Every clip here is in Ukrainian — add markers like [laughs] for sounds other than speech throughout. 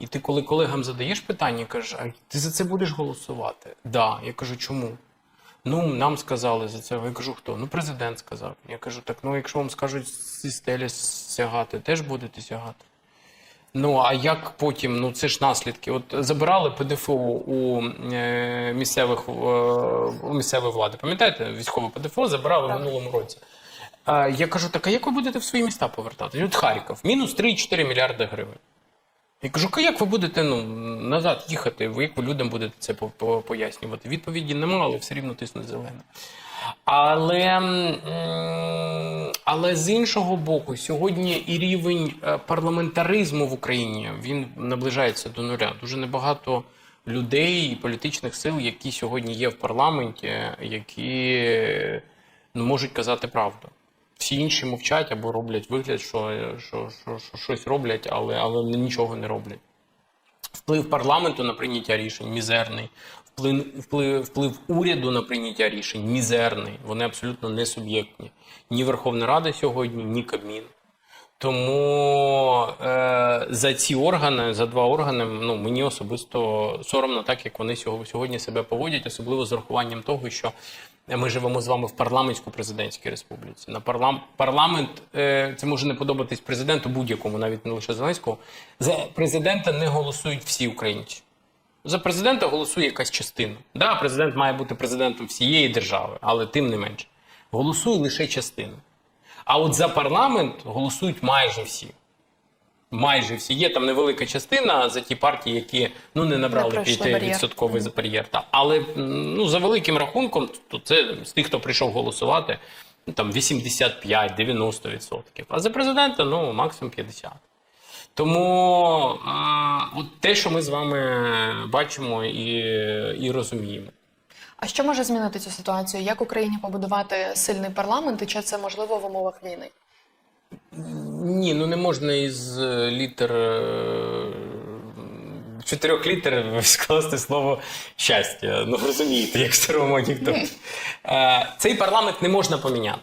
І ти, коли колегам задаєш питання, кажеш, а ти за це будеш голосувати? Да. Я кажу, чому? Ну, нам сказали за це. Я кажу, хто? Ну, президент сказав. Я кажу, так ну, якщо вам скажуть зі стелі сягати, теж будете сягати. Ну, а як потім? Ну, це ж наслідки. От забирали ПДФО у е, місцевих е, у місцевої влади. Пам'ятаєте, військове ПДФО забирали в минулому році. А, я кажу, так а як ви будете в свої міста повертати? От Харків, мінус 3,4 мільярди гривень. Я кажу, а як ви будете ну, назад їхати? Як ви людям будете це по- по- пояснювати? Відповіді немає, але все рівно тиснуть зелене. Але, але з іншого боку, сьогодні і рівень е, парламентаризму в Україні він наближається до нуля. Дуже небагато людей і політичних сил, які сьогодні є в парламенті, які ну, можуть казати правду. Всі інші мовчать або роблять вигляд, що, що, що, що щось роблять, але, але нічого не роблять. Вплив парламенту на прийняття рішень мізерний. Вплив, вплив, вплив уряду на прийняття рішень мізерний. Вони абсолютно не суб'єктні. Ні Верховна Рада сьогодні, ні Кабмін. Тому е, за ці органи, за два органи, ну мені особисто соромно, так як вони сьогодні себе поводять, особливо з урахуванням того, що ми живемо з вами в парламентсько-президентській республіці. На парлам... парламент е, це може не подобатись президенту будь-якому, навіть не лише Зеленського. За президента не голосують всі українці. За президента голосує якась частина. Да, президент має бути президентом всієї держави, але тим не менше. Голосує лише частина. А от за парламент голосують майже всі. Майже всі. Є там невелика частина за ті партії, які ну, не набрали Не бар'єр. 5% бар'єр. Та. Але ну, за великим рахунком, то це з тих, хто прийшов голосувати, там 85-90%. А за президента ну, максимум 50%. Тому а, от те, що ми з вами бачимо і, і розуміємо. А що може змінити цю ситуацію? Як Україні побудувати сильний парламент, і чи це можливо в умовах війни? Ні, ну не можна із е, літер е, чотирьох літер [laughs] скласти слово щастя. Ну розумієте, як старому анекдоті. Е, Цей парламент не можна поміняти.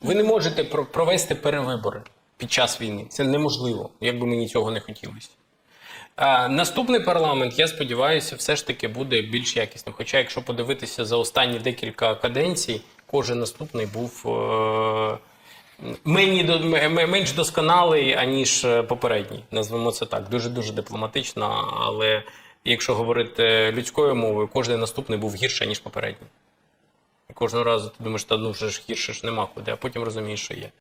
Ви не можете провести перевибори під час війни. Це неможливо, як би мені цього не хотілося. Наступний парламент, я сподіваюся, все ж таки буде більш якісним. Хоча, якщо подивитися за останні декілька каденцій, кожен наступний був е, менш досконалий, аніж е, попередній. Назвемо це так. Дуже дуже дипломатично. Але якщо говорити людською мовою, кожен наступний був гірше, ніж попередній. І кожного разу ти думаєш, та ну вже ж гірше ж нема куди, а потім розумієш, що є.